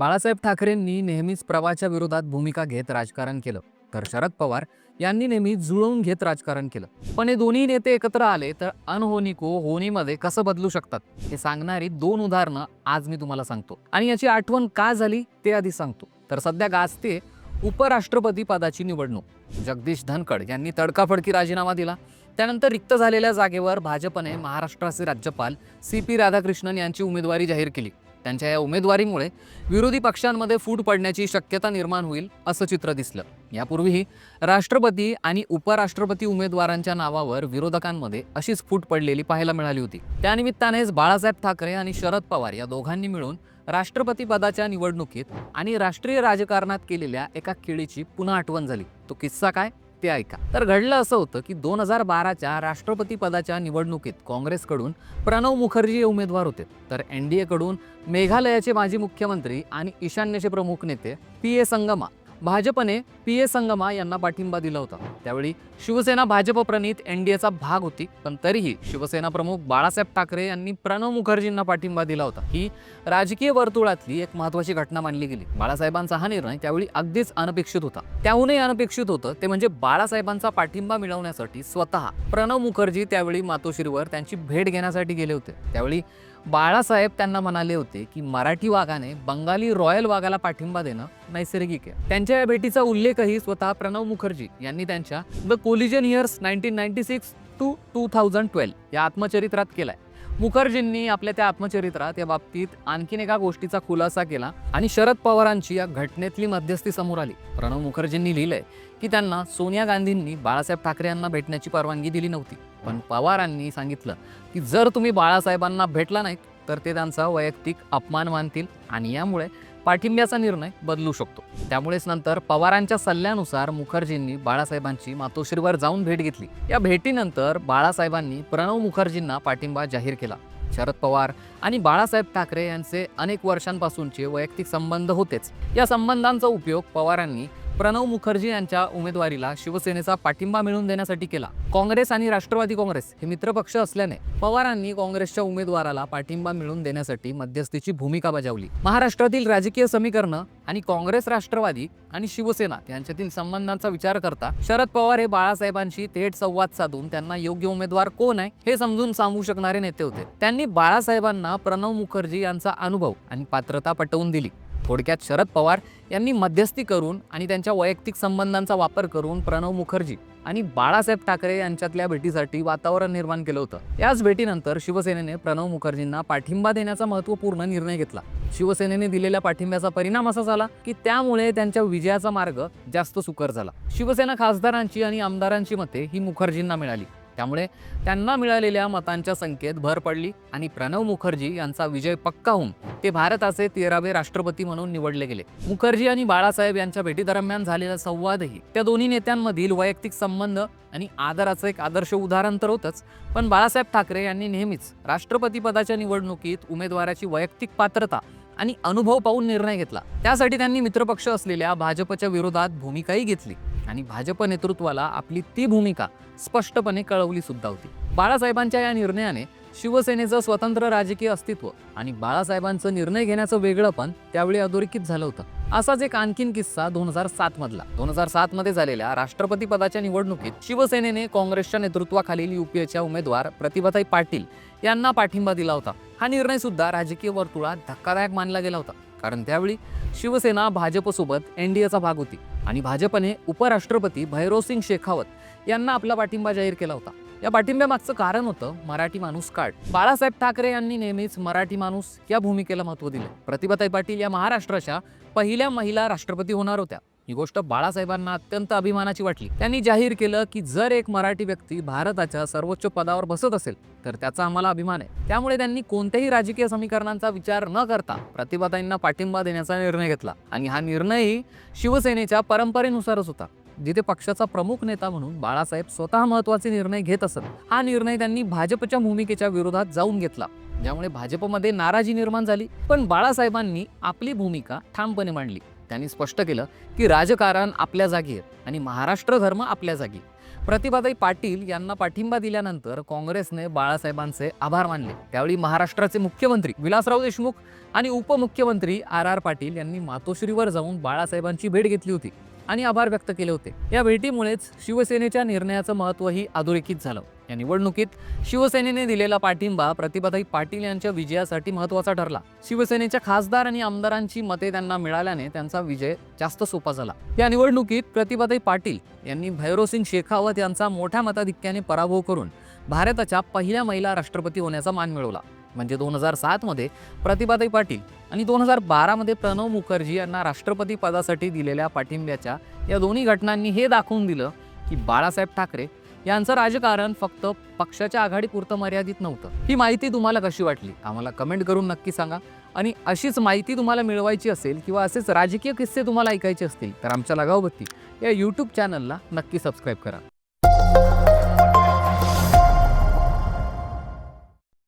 बाळासाहेब ठाकरेंनी नेहमीच प्रवाच्या विरोधात भूमिका घेत राजकारण केलं. तर शरद पवार यांनी नेहमी जुळवून घेत राजकारण केलं. पण हे दोन्ही नेते एकत्र आले तर अनहोनी को होनीमध्ये कसं बदलू शकतात? हे सांगणारी दोन उदाहरणं आज मी तुम्हाला सांगतो. आणि याची आठवण का झाली ते आधी सांगतो. तर सध्या गाजते उपराष्ट्रपती पदाची निवडणूक. जगदीश धनखड यांनी तडकाफडकी राजीनामा दिला. त्यानंतर रिक्त झालेल्या जागेवर भाजपने महाराष्ट्राचे राज्यपाल सी पी राधाकृष्णन यांची उमेदवारी जाहीर केली. त्यांच्या या उमेदवारीमुळे विरोधी पक्षांमध्ये फूट पडण्याची शक्यता निर्माण होईल असं चित्र दिसलं. यापूर्वीही राष्ट्रपती आणि उपराष्ट्रपती उमेदवारांच्या नावावर विरोधकांमध्ये अशीच फूट पडलेली पाहायला मिळाली होती. त्यानिमित्तानेच बाळासाहेब ठाकरे आणि शरद पवार या दोघांनी मिळून राष्ट्रपती पदाच्या निवडणुकीत आणि राष्ट्रीय राजकारणात केलेल्या एका खेळीची पुन्हा आठवण झाली. तो किस्सा काय? ते ऐका. तर घडलं असं होतं की दोन हजार बाराच्या राष्ट्रपती पदाच्या निवडणुकीत काँग्रेसकडून प्रणव मुखर्जी हे उमेदवार होते. तर एन डी एकडून मेघालयाचे माजी मुख्यमंत्री आणि ईशान्येचे प्रमुख नेते पी ए संगमा भाजपने पी ए संगमा यांना पाठिंबा दिला होता. त्यावेळी शिवसेना भाजप प्रणित एन डी एचा भाग होती पण तरीही शिवसेना प्रमुख बाळासाहेब ठाकरे यांनी प्रणव मुखर्जींना पाठिंबा दिला होता. ही राजकीय वर्तुळातली एक महत्वाची घटना मानली गेली. बाळासाहेबांचा हा निर्णय त्यावेळी अगदीच अनपेक्षित होता. त्याहूनही अनपेक्षित होतं ते म्हणजे बाळासाहेबांचा पाठिंबा मिळवण्यासाठी स्वतः प्रणव मुखर्जी त्यावेळी मातोश्रीवर त्यांची भेट घेण्यासाठी गेले होते. त्यावेळी बाळासाहेब त्यांना म्हणाले होते की मराठी वाघाने बंगाली रॉयल वाघाला पाठिंबा देणं नैसर्गिक आहे. त्यांच्या या भेटीचा उल्लेखही स्वतः प्रणव मुखर्जी यांनी त्यांच्या the coalition years nineteen ninety six to two thousand twelve या आत्मचरित्रात केलाय. मुखर्जींनी आपल्या त्या आत्मचरित्रात या बाबतीत आणखीन एका गोष्टीचा खुलासा केला आणि शरद पवारांची या घटनेतली मध्यस्थी समोर आली. प्रणव मुखर्जींनी लिहिलंय की त्यांना सोनिया गांधींनी बाळासाहेब ठाकरे यांना भेटण्याची परवानगी दिली नव्हती. पण पवारांनी सांगितलं की जर तुम्ही बाळासाहेबांना भेटला नाहीत तर ते त्यांचा वैयक्तिक अपमान मानतील आणि यामुळे पाठिंब्याचा निर्णय बदलू शकतो. त्यामुळेच नंतर पवारांच्या सल्ल्यानुसार मुखर्जींनी बाळासाहेबांची मातोश्रीवर जाऊन भेट घेतली. या भेटीनंतर बाळासाहेबांनी प्रणव मुखर्जींना पाठिंबा जाहीर केला. शरद पवार आणि बाळासाहेब ठाकरे यांचे अनेक वर्षांपासूनचे वैयक्तिक संबंध होतेच. या संबंधांचा उपयोग पवारांनी प्रणव मुखर्जी यांच्या उमेदवारीला शिवसेनेचा पाठिंबा मिळवून देण्यासाठी केला. काँग्रेस आणि राष्ट्रवादी काँग्रेस हे मित्रपक्ष असल्याने पवारांनी काँग्रेसच्या उमेदवाराला पाठिंबा मिळवून देण्यासाठी मध्यस्थीची भूमिका बजावली. महाराष्ट्रातील राजकीय समीकरणं आणि काँग्रेस राष्ट्रवादी आणि शिवसेना यांच्यातील संबंधांचा विचार करता शरद पवार हे बाळासाहेबांशी थेट संवाद साधून त्यांना योग्य उमेदवार कोण आहे हे समजून सांगू शकणारे नेते होते. त्यांनी बाळासाहेबांना प्रणव मुखर्जी यांचा अनुभव आणि पात्रता पटवून दिली. थोडक्यात शरद पवार यांनी मध्यस्थी करून आणि त्यांच्या वैयक्तिक संबंधांचा वापर करून प्रणव मुखर्जी आणि बाळासाहेब ठाकरे यांच्यातल्या भेटीसाठी वातावरण निर्माण केलं होतं. याच भेटीनंतर शिवसेनेने प्रणव मुखर्जींना पाठिंबा देण्याचा महत्त्वपूर्ण निर्णय घेतला. शिवसेनेने दिलेल्या पाठिंब्याचा परिणाम असा झाला की त्यामुळे त्यांच्या विजयाचा मार्ग जास्त सुकर झाला. शिवसेना खासदारांची आणि आमदारांची मते ही मुखर्जींना मिळाली. त्यामुळे त्यांना मिळालेल्या मतांच्या संख्येत भर पडली आणि प्रणव मुखर्जी यांचा विजय पक्का होऊन ते भारताचे तेरावे राष्ट्रपती म्हणून निवडले गेले. मुखर्जी आणि बाळासाहेब यांच्या भेटीदरम्यान झालेला संवादही त्या दोन्ही नेत्यांमधील वैयक्तिक संबंध आणि आदराचं एक आदर्श उदाहरण तर होतंच पण बाळासाहेब ठाकरे यांनी नेहमीच राष्ट्रपती पदाच्या निवडणुकीत उमेदवाराची वैयक्तिक पात्रता आणि अनुभव पाहून निर्णय घेतला. त्यासाठी त्यांनी मित्रपक्ष असलेल्या भाजपच्या विरोधात भूमिकाही घेतली. आणि भाजप नेतृत्वाला आपली ती भूमिका स्पष्टपणे कळवली सुद्धा होती. बाळासाहेबांच्या या निर्णयाने शिवसेनेचं स्वतंत्र राजकीय अस्तित्व आणि बाळासाहेबांचं निर्णय घेण्याचं वेगळंपण त्यावेळी अधोरेखित झालं होतं. असाच एक आणखीन किस्सा दोन हजार सात मधला. दोन हजार सात मध्ये झालेल्या राष्ट्रपती पदाच्या निवडणुकीत शिवसेनेने काँग्रेसच्या नेतृत्वाखालील युपीएच्या उमेदवार प्रतिभाताई पाटील यांना पाठिंबा दिला होता. हा निर्णय सुद्धा राजकीय वर्तुळात धक्कादायक मानला गेला होता. कारण त्यावेळी शिवसेना भाजपसोबत एनडीएचा भाग होती. आणि भाजपने उपराष्ट्रपती भैरवसिंग शेखावत यांना आपला पाठिंबा जाहीर केला होता. या पाठिंब्यामागचं कारण होतं मराठी माणूस कार्ड बाळासाहेब ठाकरे यांनी नेहमीच मराठी माणूस या भूमिकेला महत्त्व दिले. प्रतिभाताई पाटील या महाराष्ट्राच्या पहिल्या महिला राष्ट्रपती होणार होत्या. ही गोष्ट बाळासाहेबांना अत्यंत अभिमानाची वाटली. त्यांनी जाहीर केलं की जर एक मराठी व्यक्ती भारताच्या सर्वोच्च पदावर बसत असेल तर त्याचा आम्हाला अभिमान आहे. त्यामुळे त्यांनी कोणत्याही राजकीय समीकरणांचा विचार न करता प्रतिभाताईंना पाठिंबा देण्याचा निर्णय घेतला. आणि हा निर्णयही शिवसेनेच्या परंपरेनुसारच होता जिथे पक्षाचा प्रमुख नेता म्हणून बाळासाहेब स्वतः महत्त्वाचे निर्णय घेत असत. हा निर्णय त्यांनी भाजपच्या भूमिकेच्या विरोधात जाऊन घेतला ज्यामुळे भाजपमध्ये नाराजी निर्माण झाली. पण बाळासाहेबांनी आपली भूमिका ठामपणे मांडली. त्यांनी स्पष्ट केलं की राजकारण आपल्या जागी आहे आणि महाराष्ट्र धर्म आपल्या जागी प्रतिभाताई पाटील यांना पाठिंबा दिल्यानंतर काँग्रेसने बाळासाहेबांचे आभार मानले. त्यावेळी महाराष्ट्राचे मुख्यमंत्री विलासराव देशमुख आणि उपमुख्यमंत्री आर आर पाटील यांनी मातोश्रीवर जाऊन बाळासाहेबांची भेट घेतली होती आणि आभार व्यक्त केले होते. या भेटीमुळेच शिवसेनेच्या निर्णयाचं महत्त्वही अधोरेखित झालं. या निवडणुकीत शिवसेनेने दिलेला पाठिंबा प्रतिभाताई पाटील यांच्या विजयासाठी महत्त्वाचा ठरला. शिवसेनेच्या खासदार आणि आमदारांची मते त्यांना मिळाल्याने त्यांचा विजय जास्त सोपा झाला. या निवडणुकीत प्रतिभाताई पाटील यांनी भैरोसिंग शेखावत यांचा मोठ्या मताधिक्याने पराभव करून भारताच्या पहिल्या महिला राष्ट्रपती होण्याचा मान मिळवला. म्हणजे दोन हजार सातमध्ये प्रतिभाताई पाटील आणि दोन हजार बारामध्ये प्रणव मुखर्जी यांना राष्ट्रपती पदासाठी दिलेल्या पाठिंब्याच्या या दोन्ही घटनांनी हे दाखवून दिलं की बाळासाहेब ठाकरे यांचं राजकारण फक्त पक्षाच्या आघाडीपुरतं मर्यादित नव्हतं. ही माहिती तुम्हाला कशी वाटली? आम्हाला कमेंट करून नक्की सांगा. आणि अशीच माहिती तुम्हाला मिळवायची असेल किंवा असेच राजकीय किस्से तुम्हाला ऐकायचे असतील तर आमच्या लगावबत्ती या यूट्यूब चॅनलला नक्की सबस्क्राईब करा.